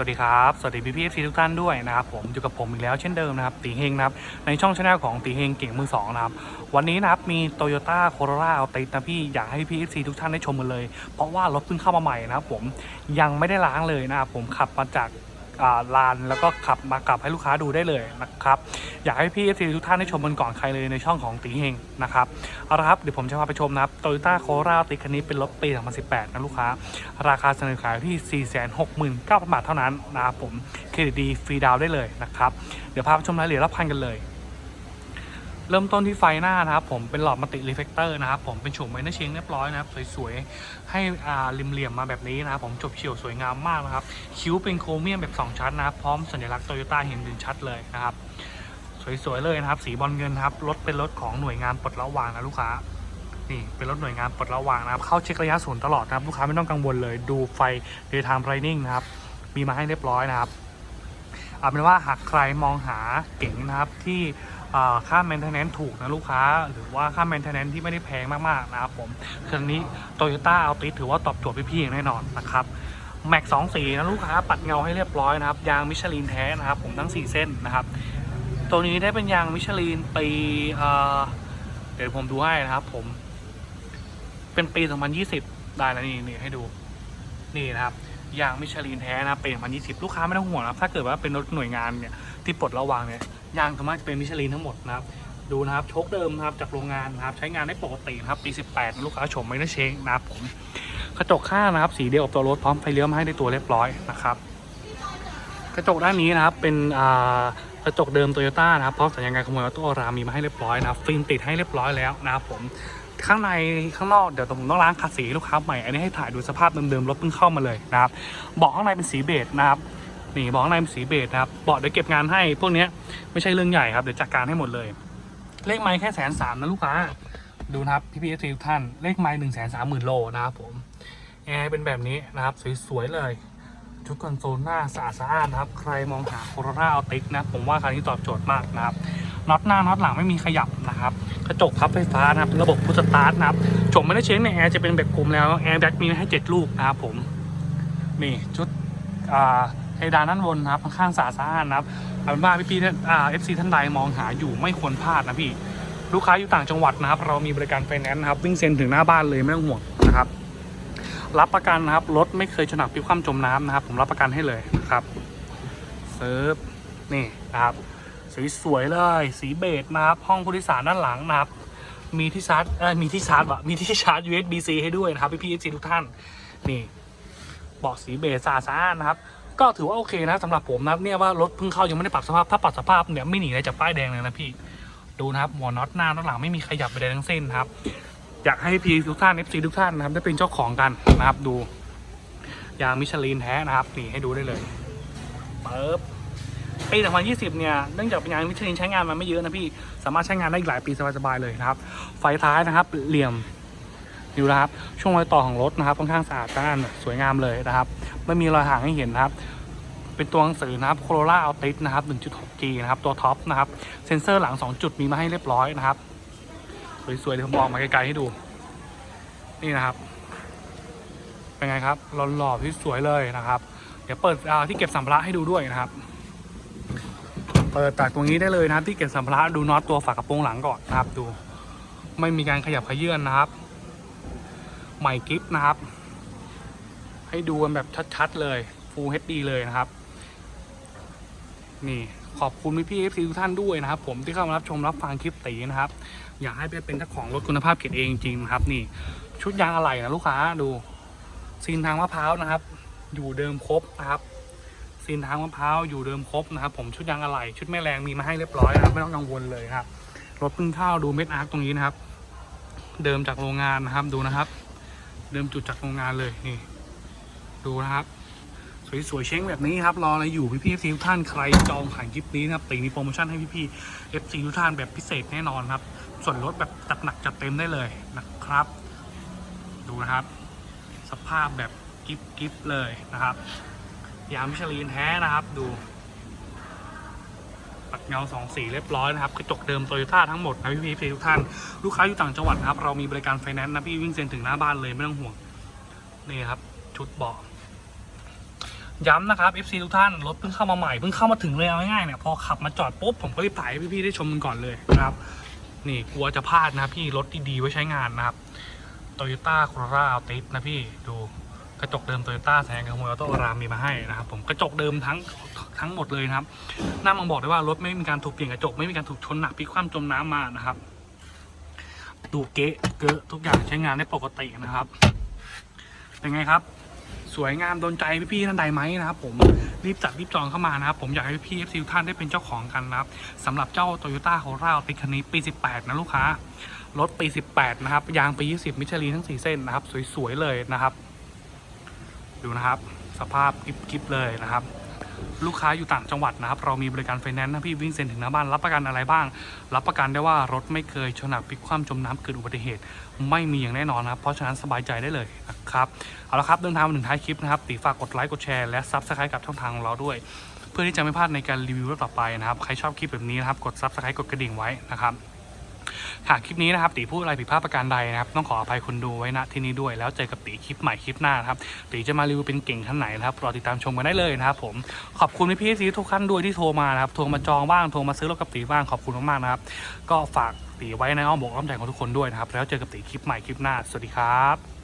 สวัสดีครับ สวัสดีพี่พีทุกท่านด้วยนะครับผมอยู่กับผมอีกแล้วเช่นเดิมนะครับตีเฮงนะครับในช่องชาแนลของตีเฮงเก่งมือสองนะครับวันนี้นะครับมี Toyota c o r o l a เอาติดนะพี่อยากให้พี่พีทุกท่านได้ชมกันเลย เพราะว่ารถเพิ่งเข้ามาใหม่นะครับผมยังไม่ได้ล้างเลยนะครับผมขับมาจาก ลานแล้วก็ขับมากลับให้ลูกค้าดูได้เลยนะครับ อยากให้พี่พีทุกท่านได้ชมกันก่อนใครเลยในช่องของตีเฮงนะครับเอาละครับเดี๋ยวผมจะพาไปชมนะครับโตโยต้าโคราติคันนี้เป็นรถปี 2018 นะลูกค้า ราคาเสนอขายที่ 469,000 บาทเท่านั้นนะครับผมเครดิตดีฟรีดาวได้เลยนะครับเดี๋ยวพาไปชมรายละเอียดรับพันกันเลย เริ่มต้นที่ไฟหน้านะครับผมเป็นหลอดมัลติรีเฟกเตอร์นะครับผมเป็นโฉมไมเนอร์เชงเรียบร้อยนะครับสวยๆให้อ่าริมเหลี่ยมมาแบบนี้นะครับผมจบเฉียวสวยงามมากนะครับคิ้วเป็นโครเมียมแบบ 2 ชั้นนะครับพร้อมสัญลักษณ์โตโยต้าเห็นดึงชัดเลยนะครับสวยๆเลยนะครับสีบอลเงินครับรถเป็นรถของหน่วยงานปลดระวางนะลูกค้านี่เป็นรถหน่วยงานปลดระวางนะครับเข้าเช็คระยะศูนย์ตลอดนะครับลูกค้าไม่ต้องกังวลเลยดูไฟ daytime running นะครับมีมาให้เรียบร้อยนะครับเอาเป็นว่าหากใครมองหาเก๋งนะครับที่ ค่า maintenance ถูกนะลูกค้า หรือว่าค่า maintenance ที่ไม่ได้แพงมากๆนะครับผมเครื่องนี้ Toyota Altis ถือว่าตอบโจทย์พี่ๆอย่างแน่นอนนะครับแม็กสองสีนะลูกค้าปัดเงาให้เรียบร้อยนะครับยางมิชลินแท้นะครับผมทั้ง 4 เส้นนะครับ ตัวนี้ได้เป็นยางมิชลินปีเดี๋ยวผมดูให้นะครับ ผม เป็นปี 2020 ได้แล้วนี่นี่ให้ดูนี่นะครับยางมิชลินแท้นะครับปี2020 ลูกค้าไม่ต้องห่วงนะถ้าเกิดว่าเป็นรถหน่วยงานเนี่ยที่ปลดระวางเนี่ย ยางสามารถจะเป็นมิชลินทั้งหมดนะครับดูนะครับโชคเดิมนะครับจากโรงงานนะครับใช้งานได้ปกตินะครับปี18 ลูกค้าชมไม่ได้เช็คนะครับผมกระจกข้างนะครับสีเดียวกับตัวรถพร้อมไฟเลี้ยวมาให้ในตัวเรียบร้อยนะครับกระจกด้านนี้นะครับเป็นกระจกเดิมโตโยต้านะครับพร้อมสัญญาณการขโมยออโต้รามีมาให้เรียบร้อยนะครับฟิล์มติดให้เรียบร้อยแล้วนะครับผมข้างในข้างนอกเดี๋ยวผมต้องล้างขัดสีลูกค้าใหม่อันนี้ให้ถ่ายดูสภาพเดิมๆรถเพิ่งเข้ามาเลยนะครับเบาะข้างในเป็นสีเบจนะครับ นี่บาะข้างในเป็นสีเบจนะครับเบาะเดี๋ยวเก็บงานให้พวกนี้ไม่ใช่เรื่องใหญ่ครับเดี๋ยวจัดการให้หมดเลย เลขไม้แค่แสนสามนะลูกค้าดูนะครับพี่พีเอทุกท่านเลขไม้หนึ่งแสนสามหมื่นโลนะครับผมแอร์เป็นแบบนี้นะครับสวยๆเลยชุดคอนโซลหน้าสะอาดสะอานนะครับ ใครมองหาโคโรนาเอัลติสนะ ผมว่าคันนี้ตอบโจทย์มากนะครับน็อตหน้าน็อตหลังไม่มีขยับนะครับ กระจกพับไฟฟ้านะครับ ระบบพุทสตาร์ทนะครับจมไม่ได้เช็คในแอร์จะเป็นแบบกลมแล้วแอร์แบ็กมีให้ 7 ลูกนะครับผม นี่ชุดอ่า เพดานด้านบนนะครับข้างสาสะอานนะครับเอาเป็นว่าพี่พี่ๆอ่าเอฟซีท่านใดมองหาอยู่ไม่ควรพลาดนะพี่ลูกค้าอยู่ต่างจังหวัดนะครับ เรามีบริการไฟแนนซ์นะครับ วิ่งเซ็นถึงหน้าบ้านเลยไม่ต้องห่วงนะครับ รับประกันนะครับรถไม่เคยฉนักพิคว่ำจมน้ำนะครับ ผมรับประกันให้เลยนะครับเซิร์ฟนี่นะครับสวยๆเลย สีเบจนะครับ ห้องผู้โดยสารด้านหลังนะครับ มีที่ชาร์จเออมีที่ชาร์จวะมีที่ชาร์จ USB-C ให้ด้วยนะครับพี่พี่ๆทุกท่าน นี่เบาะสีเบจสะอาดสะอ้านนะครับ ก็ถือว่าโอเคนะสำหรับผมนะเนี่ยว่ารถเพิ่งเข้ายังไม่ได้ปรับสภาพถ้าปรับสภาพเนี่ยไม่หนีเลยจากป้ายแดงเลยนะพี่ดูนะครับหัวน็อตหน้าน็อตหลังไม่มีขยับไปใดทั้งสิ้นครับอยากให้พี่ทุกท่าน FC ทุกท่านนะครับได้เป็นเจ้าของกันนะครับดูยางมิชลินแท้นะครับนี่ให้ดูได้เลยเปิบปี2020 เนี่ย เนื่องจากเป็นยางมิชลินใช้งานมาไม่เยอะนะพี่ สามารถใช้งานได้อีกหลายปีสบายๆเลยนะครับ ไฟท้ายนะครับ เหลี่ยม ดูนะครับ ช่วงรอยต่อของรถนะครับค่อนข้างสะอาดสะอ้านสวยงามเลยนะครับ ไม่มีรอยห่างให้เห็นนะครับ เป็นตัวหนังสือนะครับ Corolla Altis นะครับ 1.6G นะครับ ตัวท็อปนะครับ เซ็นเซอร์หลัง 2 จุดมีมาให้เรียบร้อยนะครับ สวยๆเดี๋ยวผมมองมาไกลๆให้ดู นี่นะครับ เป็นไงครับหล่อๆที่สวยเลยนะครับ เดี๋ยวเปิดอ่าที่เก็บสัมภาระให้ดูด้วยนะครับเปิดจากตรงนี้ได้เลยนะครับที่เก็บสัมภาระดูน็อตตัวฝากระโปรงหลังก่อนนะครับดู ไม่มีการขยับขยื่นนะครับ ใหม่กิฟนะครับ ให้ดูกันแบบชัดๆเลย Full HD เลยนะครับ นี่ขอบคุณพี่พีเอฟซีทุกท่านด้วยนะครับ ผมที่เข้ามารับชมรับฟังคลิปตีนะครับ อยากให้ไปเป็นเจ้าของรถคุณภาพเกียรเองจริงนะครับ นี่ ชุดยางอะไหล่นะลูกค้าดูซีนทางมะพร้าวนะครับ อยู่เดิมครบนะครับซีนทางมะพร้าวอยู่เดิมครบนะครับ ผมชุดยางอะไหล่ชุดแม่แรงมีมาให้เรียบร้อยนะครับไม่ต้องกังวลเลยครับรถเพิ่งเข้าดูเม็ดอาร์คตรงนี้นะครับ เดิมจากโรงงานนะครับดูนะครับ เดิมจุดจากโรงงานเลยนี่ดูนะครับ สวยๆเช้งแบบนี้ครับ รออะไรอยู่พี่ๆ FC ทุกท่านใครจองผ่านคลิปนี้นะครับตีมีโปรโมชั่นให้พี่ๆ FC ทุกท่านแบบพิเศษแน่นอนครับ ส่วนลดแบบจัดหนักจัดเต็มได้เลยนะครับ ดูนะครับ สภาพแบบกิฟกิฟเลยนะครับ ยามิชลินแท้นะครับ ดู ปัดเงาสองสีเรียบร้อยนะครับกระจกเดิมโตโยต้าทั้งหมดนะพี่พี่ๆทุกท่านลูกค้าอยู่ต่างจังหวัดนะครับเรามีบริการไฟแนนซ์นะพี่วิ่งเซ็นถึงหน้าบ้านเลยไม่ต้องห่วงนี่ครับชุดเบาะย้ำนะครับ FC ทุกท่านรถเพิ่งเข้ามาใหม่เพิ่งเข้ามาถึงเลยเอาง่ายๆเนี่ยพอขับมาจอดปุ๊บผมก็รีบถ่ายให้พี่ๆได้ชมกันก่อนเลยนะครับ นี่กลัวจะพลาดนะพี่รถดีๆไว้ใช้งานนะครับ Toyota Corolla Altis นะพี่ดู กระจกเดิม Toyota แสงกับโมโตรามมีมาให้นะครับผมกระจกเดิมทั้งทั้งหมดเลยนะครับน่ามังบอกได้ว่ารถไม่มีการถูกเปลี่ยนกระจกไม่มีการถูกชนหนักพลิกคว่ำจมน้ำมานะครับ ดูเกะเกอะทุกอย่างใช้งานได้ปกตินะครับเป็นไงครับสวยงามโดนใจพี่ๆท่านใดไหมนะครับผมรีบจัดรีบจองเข้ามานะครับผมอยากให้พี่ๆ FC ทุกท่านได้เป็นเจ้าของกันนะครับสำหรับเจ้า Toyota Corolla Altis คันนี้ปี 18 นะลูกค้ารถปี 18 นะครับ ยางปี 20 มิชลินทั้ง 4 เส้นนะครับ สวยๆ เลยนะครับ ดูนะครับ สภาพกิบๆเลยนะครับ ลูกค้าอยู่ต่างจังหวัดนะครับ เรามีบริการไฟแนนซ์นะพี่วิ่งเซ็นถึงหน้าบ้านรับประกันอะไรบ้าง รับประกันได้ว่ารถไม่เคยชนหนักพลิกคว่ำจมน้ำเกิดอุบัติเหตุ ไม่มีอย่างแน่นอนนะครับ เพราะฉะนั้นสบายใจได้เลยนะครับเอาละครับเดินทางมาถึงท้ายคลิปนะครับตีฝากกดไลค์กดแชร์และซับสไครต์กับช่องทางของเราด้วยเพื่อที่จะไม่พลาดในการรีวิวรถต่อไปนะครับ ใครชอบคลิปแบบนี้นะครับ กดซับสไครต์กดกระดิ่งไว้นะครับ หากคลิปนี้นะครับตีพูดอะไรผิดพลาดประการใดนะครับต้องขออภัยคนดูไว้ณที่นี้ด้วย แล้วเจอกับตีคลิปใหม่คลิปหน้านะครับตีจะมารีวิวเป็นเก่งท่านไหนนะครับรอติดตามชมกันได้เลยนะครับผมขอบคุณพี่พี่ซีทุกท่านด้วยที่โทรมานะครับโทรมาจองบ้างโทรมาซื้อรถกับตีบ้างขอบคุณมากๆนะครับก็ฝากตีไว้ในอ้อมอกอ้อมใจของทุกคนด้วยนะครับแล้วเจอกับตีคลิปใหม่คลิปหน้าสวัสดีครับ